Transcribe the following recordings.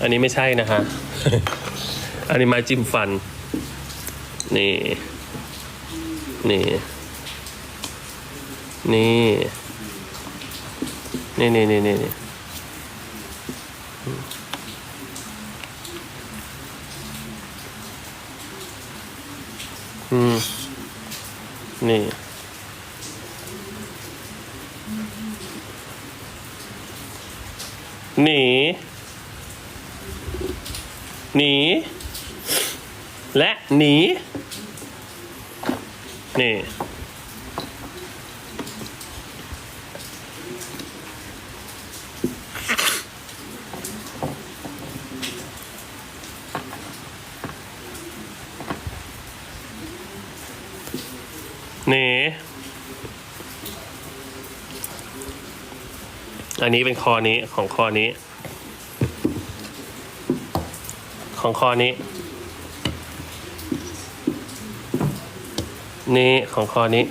อันนี้ไม่ใช่นะคะอันนี้ไม้จิ้มฟัน นี่ นี่ นี่ นี่นี่นี่นี่นี่อืม นี่หนี หนี และหนี นี่ หนี อันนี้เป็นคอนี้ของคอนี้ ของคอนี้ นี่ของคอนี้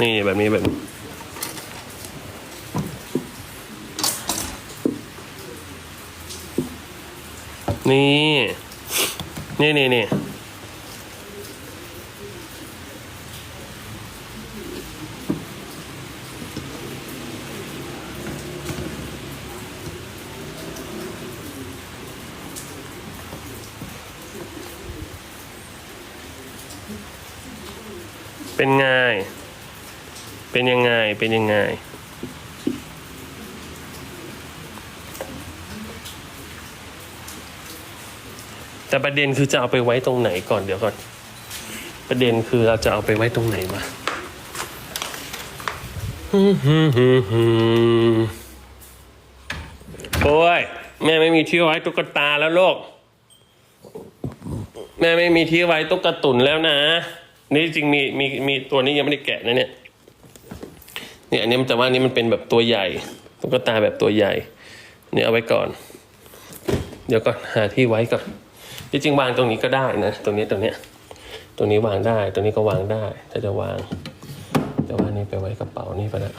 นี่แบบนี้แบบนี้นี่ นี่นี่นี่ เป็นไง เป็นยังไง เป็นยังไง แต่ประเด็นคือจะเอาไปไว้ตรงไหนก่อนเดี๋ยวก่อน ประเด็นคือเราจะเอาไปไว้ตรงไหนมาฮึ่มฮึ่มฮึ่มฮึ่มโอ้ยแม่ไม่มีที่ไว้ตุ๊กตาแล้วลูกแม่ไม่มีที่ไว้ตุ๊กตุนแล้วนะ นี่จริงมีมีมีตัวนี้ยังไม่ได้แกะนะเนี่ยเนี่ยอันนี้แต่ว่านี้มันเป็นแบบตัวใหญ่ตุ๊กตาแบบตัวใหญ่เนี่ยเอาไว้ก่อน เดี๋ยวก็หาที่ไว้ก่อนที่จริงวางตรงนี้ก็ได้นะตรงนี้ตรงเนี้ยตรงนี้วางได้ตรงนี้ก็วางได้ถ้าจะวางแต่ว่านี่ไปไว้กระเป๋านี่ไปละ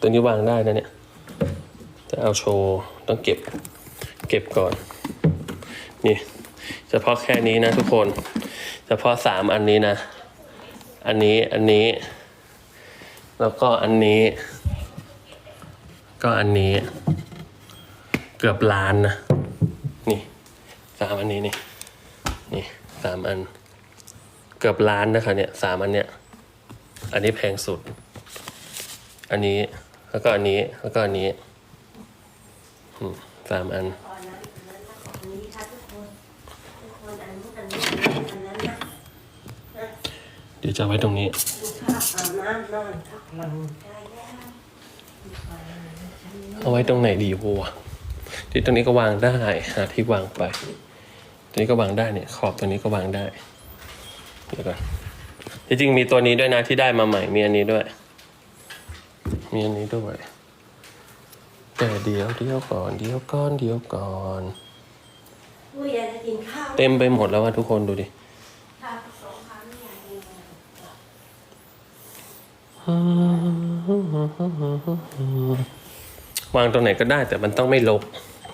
ตัวนี้วางได้นะเนี่ยจะเอาโชว์ต้องเก็บเก็บก่อน นี่เฉพาะแค่นี้นะทุกคน พาะสามอันนี้นะ อันนี้อันนี้ แล้วก็อันนี้ ก็อันนี้ เกือบล้านนะ นี่สามอันนี้นี่นี่สามอัน เกือบล้านนะคะเนี่ยสามอันเนี้ยอันนี้แพงสุด อันนี้แล้วก็อันนี้แล้วก็อันนี้สามอันนั้นนะอันนี้ค่ะทุกคนทุกคนอันนู้นอันนี้อันนั้นนะ เดี๋ยวจะเอาไว้ตรงนี้ดูภาพอาบน้ำนอนพักผ่อนใจแล้วเอาไว้ตรงไหนดีวัวที่ตรงนี้ก็วางได้หาที่วางไปตัวนี้ก็วางได้เนี่ย ขอบตัวนี้ก็วางได้เดี๋ยวก่อนที่จริงมีตัวนี้ด้วยนะที่ได้มาใหม่ มีอันนี้ด้วย มีอันนี้ด้วย แต่เดี๋ยวเดี๋ยวก่อน เดี๋ยวก่อนเดี๋ยวก่อนผู้อยากจะกินข้าวเต็มไปหมดแล้วว่าทุกคนดูดิ ข้าวสองครั้งไม่อยากกินเลย วางตรงไหนก็ได้ แต่มันต้องไม่ลก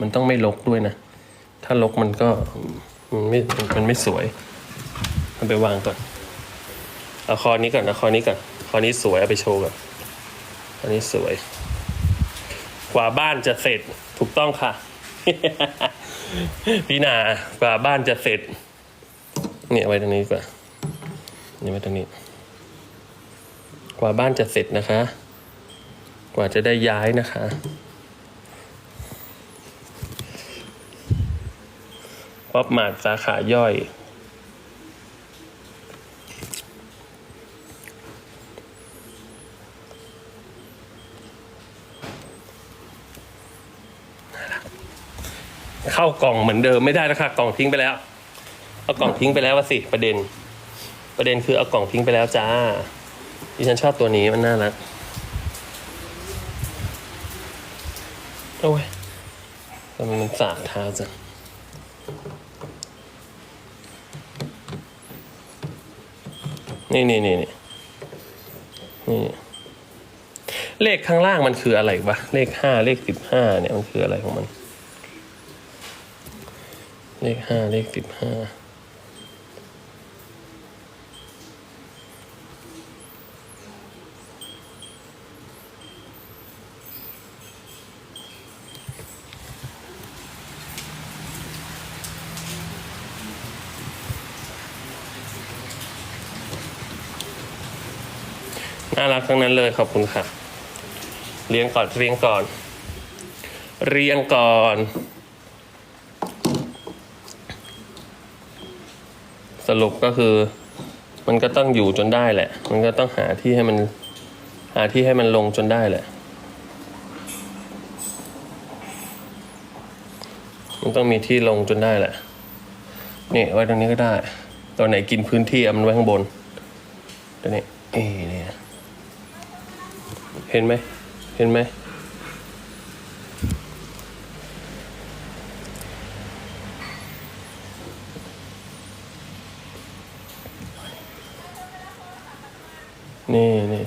มันต้องไม่ลกด้วยนะ ถ้าลกมันก็มันไม่มันไม่สวย มันไปวางก่อนเอาคอนี้ก่อนเอาคอนี้ก่อนคอนี้สวยเอาไปโชว์ก่อนอันนี้สวยกว่าบ้านจะเสร็จถูกต้องค่ะ พี่นากว่าบ้านจะเสร็จ เนี่ยไว้ตรงนี้ดีกว่านี่ยไว้ตรงนี้ กว่าบ้านจะเสร็จนะคะ กว่าจะได้ย้ายนะคะ ป๊อปมาร์ทสาขาย่อย เข้ากล่องเหมือนเดิมไม่ได้แล้วค่ะกล่องทิ้งไปแล้ว เอากล่องทิ้งไปแล้ววะสิประเด็น ประเด็นคือเอากล่องทิ้งไปแล้วจ้า ดิฉันชอบตัวนี้มันน่ารัก โอ้ยทำไมมันสาดเท้าจังนี่นี่นี่นี่นี่เลขข้างล่างมันคืออะไรวะ เลขห้าเลขสิบห้าเนี่ยมันคืออะไรของมัน เลขห้าเลขสิบห้า น่ารักทั้งนั้นเลยขอบคุณค่ะ เรียงก่อนเรียงก่อน เรียงก่อน สรุปก็คือ มันก็ต้องอยู่จนได้แหละ มันก็ต้องหาที่ให้มัน หาที่ให้มันลงจนได้แหละ มันต้องมีที่ลงจนได้แหละนี่ไว้ตรงนี้ก็ได้ ตัวไหนกินพื้นที่เอามันไว้ข้างบนตัวนี้เอ๊เนี่ย เห็นไหม เห็นไหม นี่นี่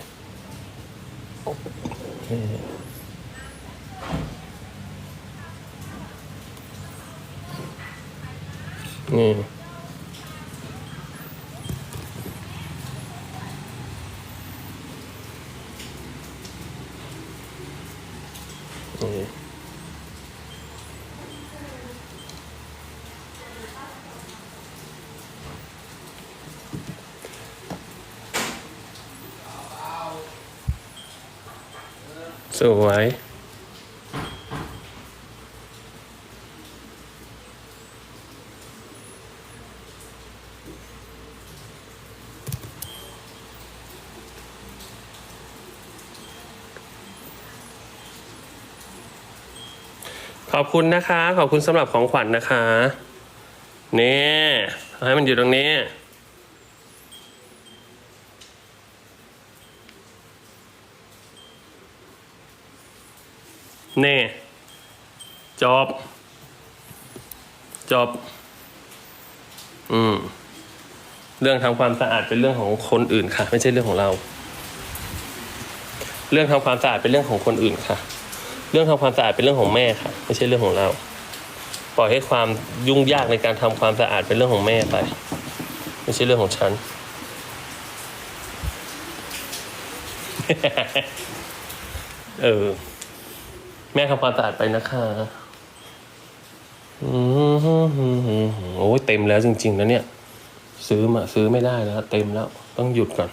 นี่ สวย ขอบคุณนะคะ ขอบคุณสำหรับของขวัญนะคะ นี่ให้มันอยู่ตรงนี้ นี่จบ จบ อืม เรื่องทำความสะอาดเป็นเรื่องของคนอื่นค่ะ ไม่ใช่เรื่องของเรา เรื่องทำความสะอาดเป็นเรื่องของคนอื่นค่ะ เรื่องทำความสะอาดเป็นเรื่องของแม่ค่ะ ไม่ใช่เรื่องของเรา ปล่อยให้ความยุ่งยากในการทำความสะอาดเป็นเรื่องของแม่ไป ไม่ใช่เรื่องของฉันเออ แม่ทำความสะอาดไปนะคะอืมโอ้ยเต็มแล้วจริงๆนะเนี่ย ซื้อมาซื้อไม่ได้แล้ว เต็มแล้ว ต้องหยุดก่อน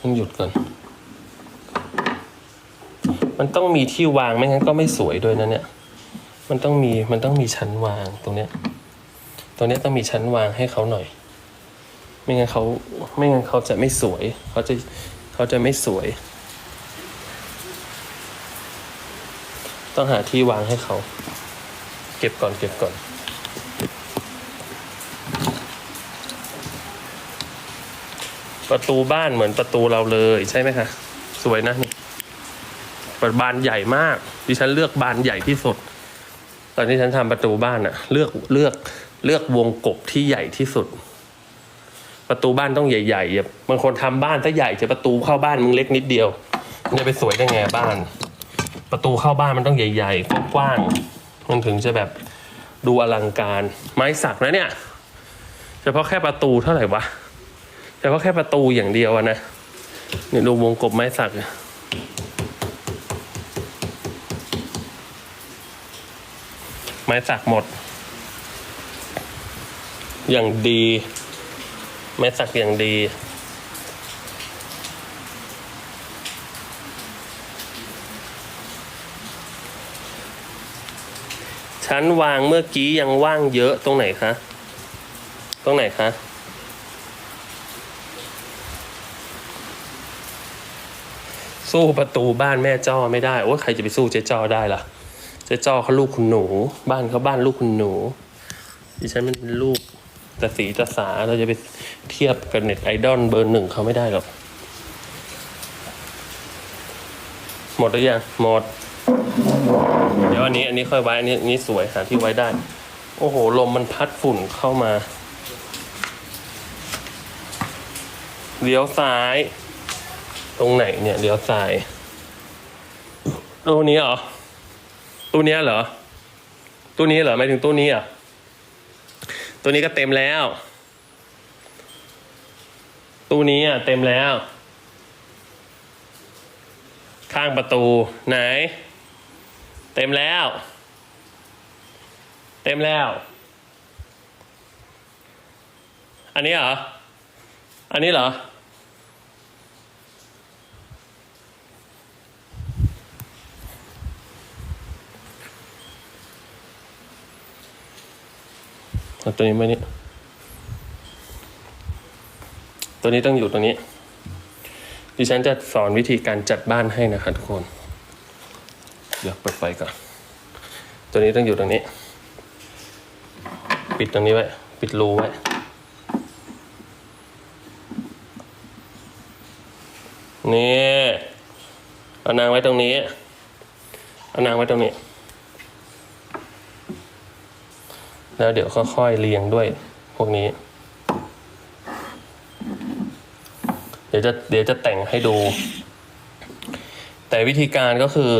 ต้องหยุดก่อน มันต้องมีที่วางไม่งั้นก็ไม่สวยด้วยนะเนี่ย มันต้องมีมันต้องมีชั้นวางตรงเนี้ยตรงเนี้ยต้องมีชั้นวางให้เขาหน่อย ไม่งั้นเขาไม่งั้นเขาจะไม่สวย เขาจะเขาจะไม่สวย ต้องหาที่วางให้เขา เก็บก่อนเก็บก่อน ประตูบ้านเหมือนประตูเราเลยใช่ไหมคะสวยนะนี่เปิดบานใหญ่มาก ดิฉันเลือกบานใหญ่ที่สุด ตอนที่ฉันทำประตูบ้านอะเลือกเลือกเลือกวงกบที่ใหญ่ที่สุด ประตูบ้านต้องใหญ่ๆอย่าบางคนทำบ้านถ้าใหญ่จะประตูเข้าบ้านมึงเล็กนิดเดียวมันจะไปสวยได้ไงบ้าน ประตูเข้าบ้านมันต้องใหญ่ๆกว้างๆมันถึงจะแบบดูอลังการ ไม้สักนะเนี่ยเฉพาะแค่ประตูเท่าไหร่วะเฉพาะแค่ประตูอย่างเดียวนะเนี่ยดูวงกบไม้สักไม้สักหมด อย่างดี ไม้สักอย่างดี ชั้นวางเมื่อกี้ยังว่างเยอะตรงไหนคะ ตรงไหนคะ สู้ประตูบ้านแม่จ้อไม่ได้ โอ้ใครจะไปสู้เจ๊จ้อได้ล่ะ เจ๊จ้อเขาลูกคุณหนู บ้านเขาบ้านลูกคุณหนู ดิฉันมันเป็นลูกตาสีตาสาเราจะไปเทียบกับเน็ตไอดอลเบอร์หนึ่งเขาไม่ได้หรอก หมดหรือยัง หมด อันนี้อันนี้ค่อยไว้อันนี้อันนี้สวยหาที่ไว้ได้ โอ้โห ลมมันพัดฝุ่นเข้ามาเลี้ยวซ้าย ตรงไหนเนี่ยเลี้ยวซ้ายตู้นี้เหรอตู้นี้เหรอตู้นี้เหรอหมายถึงตู้นี้อะตู้นี้ก็เต็มแล้วตู้นี้อะเต็มแล้ว ข้างประตูไหน เต็มแล้ว เต็มแล้ว อันนี้เหรอ อันนี้เหรอ ตัวนี้มานี่ตัวนี้ต้องอยู่ตรงนี้ ดิฉันจะสอนวิธีการจัดบ้านให้นะคะทุกคน ดี๋ยวเปิดไฟก่อน ตัวนี้ต้องอยู่ตรงนี้ ปิดตรงนี้ไว้ ปิดรูไว้ นี่เอานางไว้ตรงนี้เอานางไว้ตรงนี้ แล้วเดี๋ยวค่อยๆเรียงด้วยพวกนี้ เดี๋ยวจะเดี๋ยวจะแต่งให้ดู แต่วิธีการก็คือ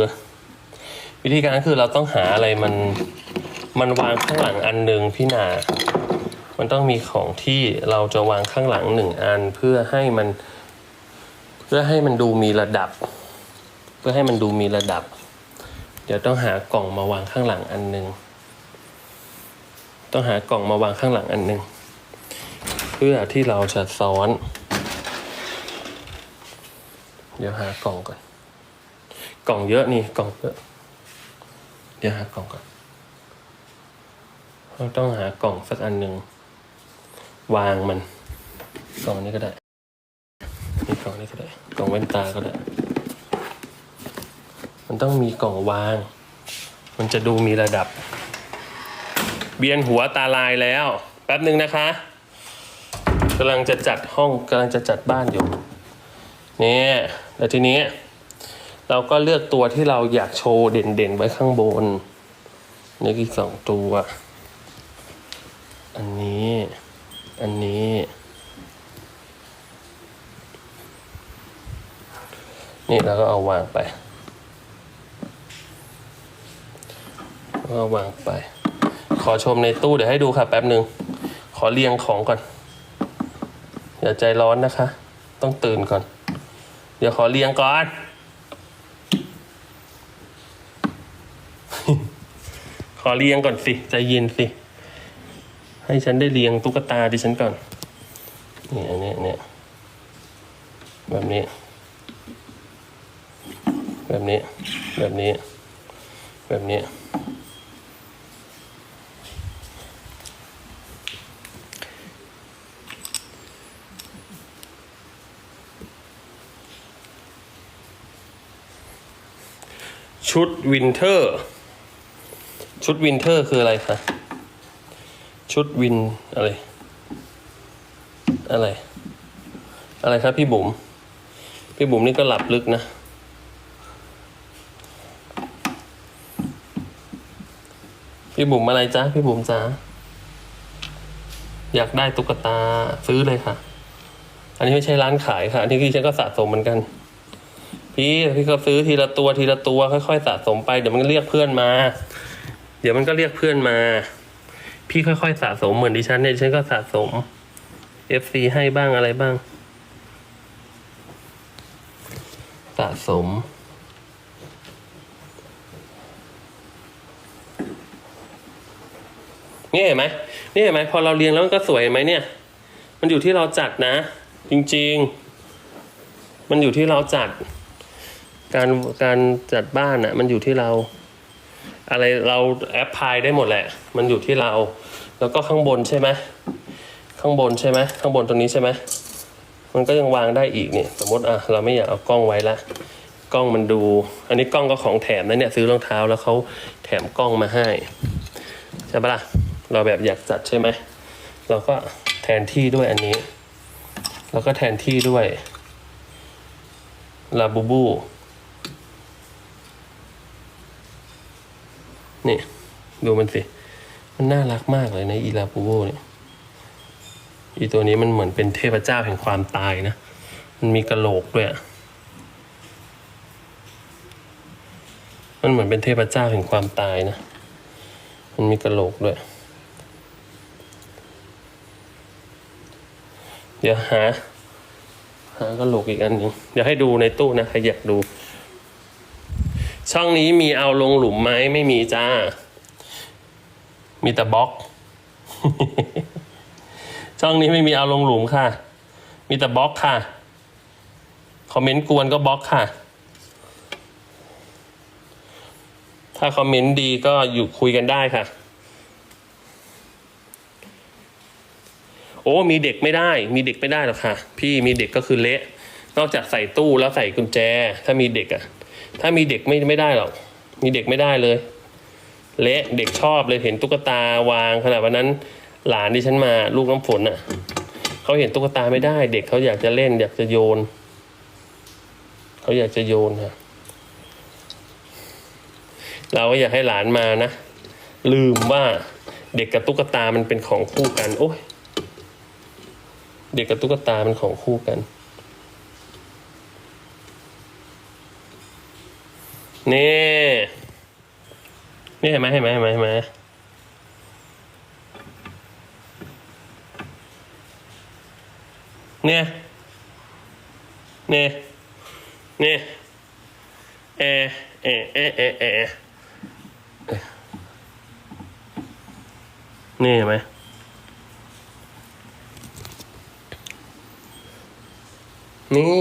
วิธีการก็คือเราต้องหาอะไรมันมันวางข้างหลังอันหนึ่งพี่นามันต้องมีของที่เราจะวางข้างหลังหนึ่งอันเพื่อให้มันเพื่อให้มันดูมีระดับ เพื่อให้มันดูมีระดับ เดี๋ยวต้องหากล่องมาวางข้างหลังอันหนึ่งต้องหากล่องมาวางข้างหลังอันหนึ่งเพื่อที่เราจะซ้อน เดี๋ยวหากล่องก่อน กล่องเยอะนี่กล่องเยอะ เดี๋ยวหากล่องก่อนเราต้องหากล่องสักอันหนึ่งวางมัน กล่องนี้ก็ได้นี่กล่องนี้ก็ได้ กล่องแว่นตาก็ได้ มันต้องมีกล่องวาง มันจะดูมีระดับ เบียนหัวตาลายแล้ว แป๊บหนึ่งนะคะกำลังจะจัดห้องกำลังจะจัดบ้านอยู่ นี่ แล้วทีนี้ เราก็เลือกตัวที่เราอยากโชว์เด่นๆไว้ข้างบนนี่คือสองตัว อันนี้ อันนี้ นี่แล้วก็เอาวางไปแล้วก็วางไป ขอชมในตู้เดี๋ยวให้ดูค่ะแป๊บหนึ่ง ขอเรียงของก่อน อย่าใจร้อนนะคะ ต้องตื่นก่อน เดี๋ยวขอเรียงก่อน อเรียงก่อนสิ ใจเย็นสิ ให้ฉันได้เรียงตุ๊กตาดิฉันก่อน นี่อันนี้เนี่ยแบบนี้ แบบนี้ แบบนี้ แบบนี้ ชุดวินเทอร์ ชุดวินเทอร์คืออะไรคะ ชุดวินอะไร อะไร อะไรครับพี่บุ๋ม พี่บุ๋มนี่ก็หลับลึกนะ พี่บุ๋มอะไรจ๊ะ พี่บุ๋มจ๊ะ อยากได้ตุ๊กตาซื้อเลยค่ะ อันนี้ไม่ใช่ร้านขายค่ะ อันนี้คือฉันก็สะสมเหมือนกัน พี่พี่ก็ซื้อทีละตัวทีละตัวค่อยๆสะสมไป เดี๋ยวมันเรียกเพื่อนมา ดี๋ยวมันก็เรียกเพื่อนมา พี่ค่อยๆสะสมเหมือนดิฉันเนี่ยดิฉันก็สะสม FC ให้บ้างอะไรบ้าง สะสม นี่เห็นไหมนี่เห็นไหมพอเราเรียงแล้วมันก็สวยไหมเนี่ย มันอยู่ที่เราจัดนะ จริง ๆ มันอยู่ที่เราจัด การการจัดบ้านอะ่ะ มันอยู่ที่เรา อะไรเราแอปพลายได้หมดแหละ มันอยู่ที่เรา แล้วก็ข้างบนใช่ไหมข้างบนใช่ไหมข้างบนตรงนี้ใช่ไหมมันก็ยังวางได้อีกเนี่ยสมมติอะเราไม่อยากเอากล้องไว้ละกล้องมันดู อันนี้กล้องก็ของแถมนะเนี่ยซื้อรองเท้าแล้วเขาแถมกล้องมาให้ใช่ปะล่ะเราแบบอยากจัดใช่ไหมเราก็แทนที่ด้วยอันนี้ แล้วก็แทนที่ด้วยลาบูบู นี่ดูมันสิ มันน่ารักมากเลยนะอีลาปูโวเนี่ยอีตัวนี้มันเหมือนเป็นเทพเจ้าแห่งความตายนะ มันมีกระโหลกด้วย มันเหมือนเป็นเทพเจ้าแห่งความตายนะ มันมีกระโหลกด้วย เดี๋ยวหา หากระโหลกอีกอันหนึ่งเดี๋ยวให้ดูในตู้นะใครอยากดู ช่องนี้มีเอาลงหลุมไหมไม่มีจ้า มีแต่บล็อก ช่องนี้ไม่มีเอาลงหลุมค่ะ มีแต่บล็อกค่ะ คอมเมนต์กวนก็บล็อกค่ะ ถ้าคอมเมนต์ดีก็อยู่คุยกันได้ค่ะ โอ้มีเด็กไม่ได้ มีเด็กไม่ได้หรอกค่ะ พี่มีเด็กก็คือเละ นอกจากใส่ตู้แล้วใส่กุญแจ ถ้ามีเด็กอะ ถ้ามีเด็กไม่ไม่ได้หรอก มีเด็กไม่ได้เลย เละเด็กชอบเลยเห็นตุ๊กตาวางขนาดวันนั้น หลานที่ฉันมาลูกน้ำฝนอะเขาเห็นตุ๊กตาไม่ได้ เด็กเขาอยากจะเล่น อยากจะโยนเขาอยากจะโยนค่ะเราก็อยากให้หลานมานะ ลืมว่าเด็กกับตุ๊กตามันเป็นของคู่กัน โอ้ยเด็กกับตุ๊กตามันของคู่กัน นี่ นี่เห็นไหมเห็นไหมเห็นไหมเห็นไหมเนี่ย เนี่ย เนี่ยเอเอเอเอเอนี่เห็นไหมนี่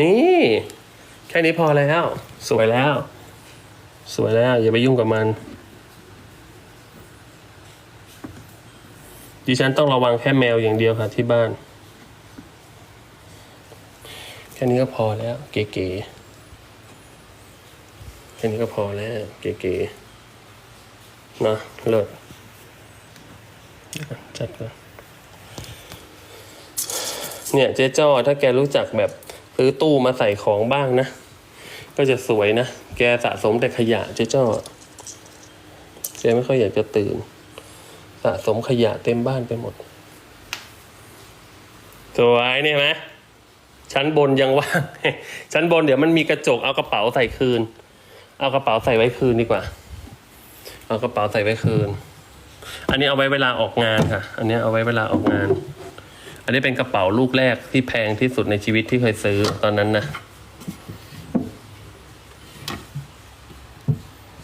นี่ แค่นี้พอแล้ว สวยแล้ว สวยแล้ว อย่าไปยุ่งกับมัน ดิฉันต้องระวังแค่แมวอย่างเดียวค่ะที่บ้าน แค่นี้ก็พอแล้ว เก๋ๆแค่นี้ก็พอแล้ว เก๋ๆนะเลิศเดี๋ยวก่อนจัดก่อนเนี่ยเจ๊จ้อถ้าแกรู้จักแบบ ซื้อตู้มาใส่ของบ้างนะ ก็จะสวยนะ แกสะสมแต่ขยะเจ๊จ้อแกไม่ค่อยอยากจะตื่น สะสมขยะเต็มบ้านไปหมด สวยเนี่เห็นไหมชั้นบนยังว่าง ชั้นบนเดี๋ยวมันมีกระจกเอากระเป๋าใส่คืน เอากระเป๋าใส่ไว้คืนดีกว่า เอากระเป๋าใส่ไว้คืน อันนี้เอาไว้เวลาออกงานค่ะ อันนี้เอาไว้เวลาออกงาน อันนี้เป็นกระเป๋าลูกแรกที่แพงที่สุดในชีวิตที่เคยซื้อตอนนั้นนะ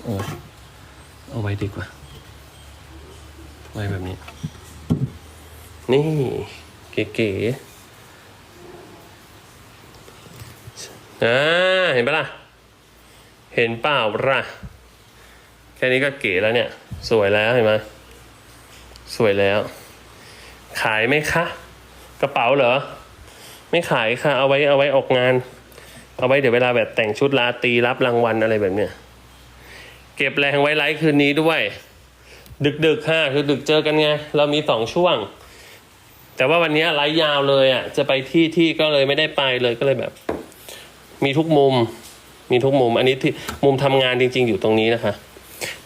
โอ้เอาไว้ดีกว่า ไว้แบบนี้ นี่เก๋ๆอ่าเห็นปะล่ะ เห็นเปล่าล่ะ แค่นี้ก็เก๋แล้วเนี่ย สวยแล้วเห็นไหมสวยแล้ว ขายไหมคะ กระเป๋าเหรอ ไม่ขายค่ะ เอาไว้เอาไว้ออกงาน เอาไว้เดี๋ยวเวลาแบบแต่งชุดลาตีรับรางวัลอะไรแบบเนี้ยเก็บแรงไว้ไลฟ์คืนนี้ด้วย ดึกๆค่ะคือดึกเจอกันไง เรามีสองช่วง แต่ว่าวันนี้ไลฟ์ยาวเลยอะ จะไปที่ที่ก็เลยไม่ได้ไปเลยก็เลยแบบ มีทุกมุม มีทุกมุม อันนี้ที่มุมทำงานจริง ๆ อยู่ตรงนี้นะคะ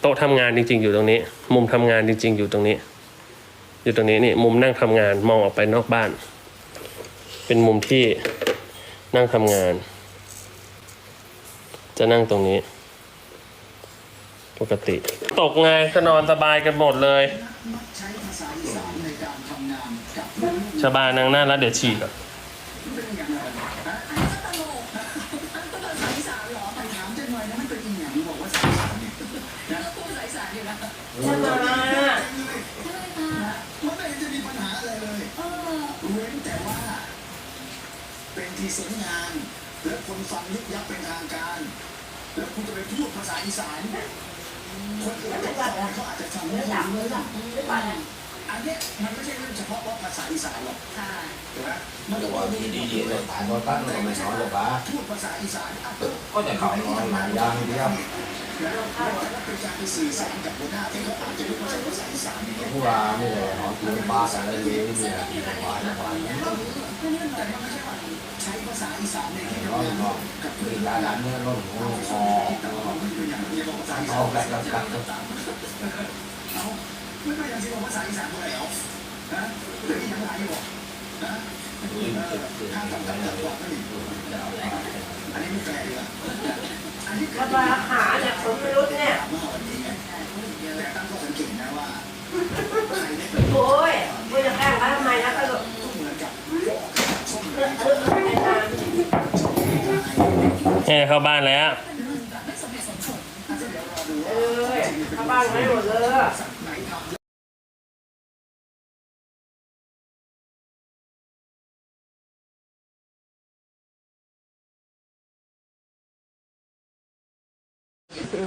โต๊ะทำงานจริง ๆ อยู่ตรงนี้ มุมทำงานจริง ๆ อยู่ตรงนี้ อยู่ตรงนี้นี่มุมนั่งทำงานมองออกไปนอกบ้าน เป็นมุมที่นั่งทำงาน จะนั่งตรงนี้ ปกติ ตกไงก็นอนสบายกันหมดเลยชาษาอีสานในการทำงานกับชาบานางหน้าแล้วเดี๋ยวฉีกอะเอีสานคนอื่นเขาฟังเขาอาจจะฟังไม่ไม่หลับรู้ไม่เรื่องหลับไม่หลับอันนี้มันไม่ใช่เรื่องเฉพาะว่าภาษาอีสานหรอกถูกไหมมันก็ว่ามีดีดีเลยตายเพราะตั้งแต่ไม่น้อยหรอกวะพูดภาษาอีสานก็จะเขาน้อยหลายอย่างเดียวแล้วมันจะเป็นการไปสื่อสารกับหัวหน้าที่เขาอาจจะไม่เข้าใจภาษาอีสานอย่าเงี้ยผู้ว่าไม่ได้เอาตัวบ้าอะไรเลยนี่ยที่บ้านบ้านแต่มันไม่ใช่ ษาอีสานในที่ร้อทำนงานก็มีการดันเนี่ยร้อนหัวคอแต่ว่ามันเป็นอย่างเดียวกับภาษาอีสาเอานแบบกับกับเอาไม่เป็นอย่างที่ว่าภาษาอีสานอะไรเอาฮะเรื่องยังไงบอกนะรห้ามทำตามกฎก่อนไม่ดีอันนี้ไม่แฟร์เลยนะอันนี้กระบาขาเนี่ยผมไม่รู้เนี่ยว่าวันนี้ไงแต่ตั้งข้อสังเกตนะว่าใครได้เป็นโอ้ยคุณจะแกล้งเขาทำไมนะก็หลบเหมือนกับฟอกส้ม เออเออเออไปตาม แม่เข้าบ้านแล้วเออเข้าบ้านไม่หมดเลย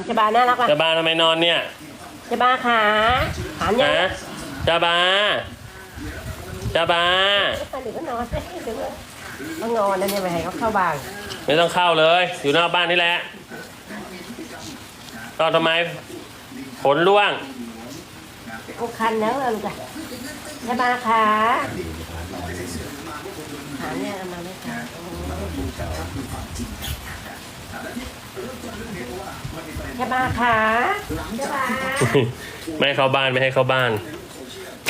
จะบาน่ารักป่ะจะบาทำไมนอนเนี่ยจะบาขาขาเนี่ยฮะจะบาจะบาหรือก็นอนหรือว่าต้องนอนนะเนี่ยไม่ให้เขาเข้าบ้าน ไม่ต้องเข้าเลย อยู่นอกบ้านนี่แหละก็ทำไมขนร่วงกูคันแล้วเลยจ้ะจะบาขาขาเนี่ยเอามาไม่ขาจะบาขาจะบาไม่ให้เข้าบ้านไม่ให้เข้าบ้าน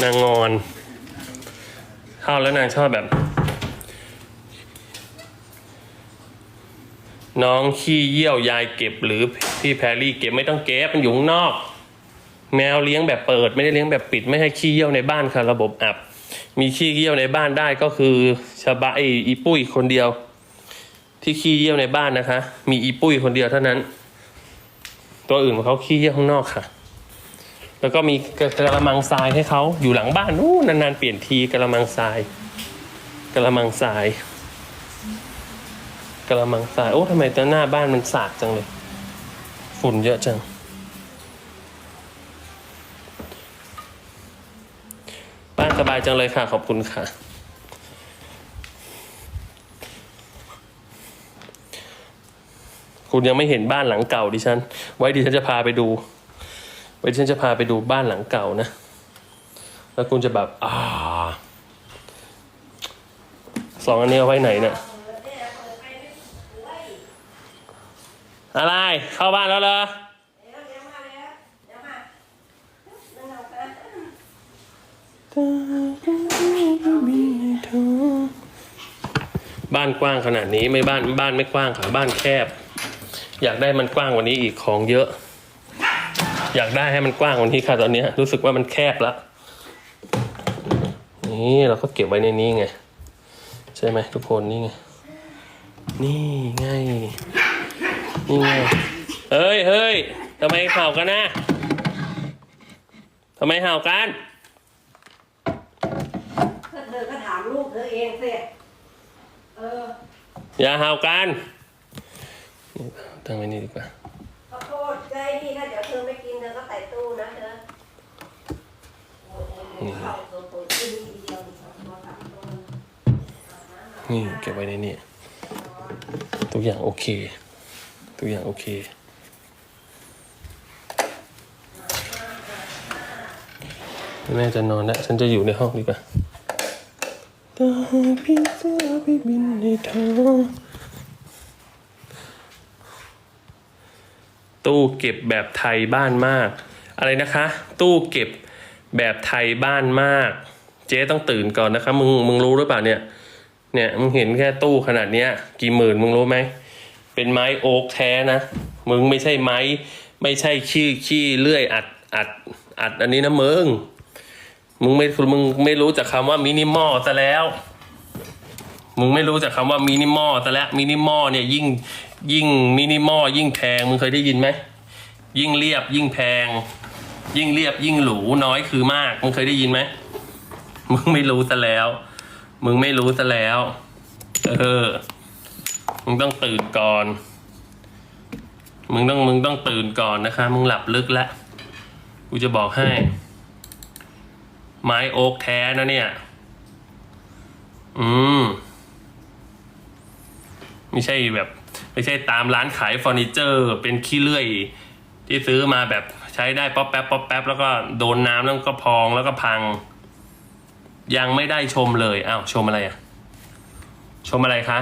นางงอน เข้าแล้วนางชอบแบบ น้องขี้เยี่ยวยายเก็บหรือพี่แพรรี่เก็บไม่ต้องเก็บมันอยู่ข้างนอก แมวเลี้ยงแบบเปิด ไม่ได้เลี้ยงแบบปิด ไม่ให้ขี้เยี่ยวในบ้านค่ะระบบอับ มีขี้เยี่ยวในบ้านได้ก็คือชบะไออีปุ้ยคนเดียว ที่ขี้เยี่ยวในบ้านนะคะ มีอีปุ้ยคนเดียวเท่านั้น ตัวอื่นเขาขี้เยี่ยวข้างนอกค่ะ แล้วก็มีกระมังทรายให้เขาอยู่หลังบ้านนู้นนานๆเปลี่ยนทีกระมังทรายกระมังทราย กระมังทราย โอ้ทำไมตอนหน้าบ้านมันสาดจังเลย ฝุ่นเยอะจัง บ้านสบายจังเลยค่ะ ขอบคุณค่ะ คุณยังไม่เห็นบ้านหลังเก่าดิฉัน ไว้ดิฉันจะพาไปดู ไว้ดิฉันจะพาไปดูบ้านหลังเก่านะ แล้วคุณจะแบบ อ่าสองอันนี้เอาไว้ไหนเนี่ย อะไร เข้าบ้านแล้วเหรอบ้านกว้างขนาดนี้ไม่บ้านบ้านไม่กว้างค่ะบ้านแคบ อยากได้มันกว้างกว่านี้อีกของเยอะ อยากได้ให้มันกว้างกว่านี้ค่ะตอนนี้รู้สึกว่ามันแคบและนี่เราก็เก็บไว้ในนี้ไง ใช่ไหมทุกคนนี่ไง นี่ไง นี่ไง เฮ้ยเฮ้ยทำไมเห่ากันนะทำไมเห่ากัน เธอก็ถามลูกเธอเองสิ เอออย่าเห่ากันตั้งไว้นี่ดีกว่าขอโทษใจนี่ถ้าเดี๋ยวเธอไม่กินเธอก็ใส่ตู้นะเธอโอ้โหเข้าตัวตัวที่นี่ทีเดียวสองตัวสามตัว นี่เก็บไว้ในนี่ทุกอย่างโอเค ทุกอย่างโอเค แม่จะนอนแล้ว ฉันจะอยู่ในห้องดีกว่าตาพิซซ่าไปบินในท้องตู้เก็บแบบไทยบ้านมาก อะไรนะคะ ตู้เก็บแบบไทยบ้านมาก เจ๊ต้องตื่นก่อนนะคะ มึงมึงรู้หรือเปล่าเนี่ย เนี่ยมึงเห็นแค่ตู้ขนาดเนี้ย กี่หมื่นมึงรู้ไหม เป็นไม้โอ๊กแท้นะ มึงไม่ใช่ไม้ ไม่ใช่ขี้ขี้เลื่อยอัดอัดอัดอันนี้นะมึง มึงไม่มึงไม่รู้จักคำว่ามินิมอลซะแล้ว มึงไม่รู้จักคำว่ามินิมอลซะแล้วมินิมอลเนี่ยยิ่งยิ่งมินิมอลยิ่งแพงมึงเคยได้ยินไหมยิ่งเรียบยิ่งแพง ยิ่งเรียบยิ่งหรูน้อยคือมากมึงเคยได้ยินไหมมึงไม่รู้ซะแล้ว มึงไม่รู้ซะแล้ว เออ มึงต้องตื่นก่อน มึงต้องมึงต้องตื่นก่อนนะคะ มึงหลับลึกแล้ว กูจะบอกให้ ไม้โอ๊กแท้นะเนี่ย อืม ไม่ใช่แบบ ไม่ใช่ตามร้านขายเฟอร์นิเจอร์ เป็นขี้เลื่อย ที่ซื้อมาแบบใช้ได้ป๊อปแป๊บป๊อปแป๊บแล้วก็โดนน้ำแล้วก็พองแล้วก็พัง ยังไม่ได้ชมเลย อ้าว ชมอะไรอะชมอะไรคะ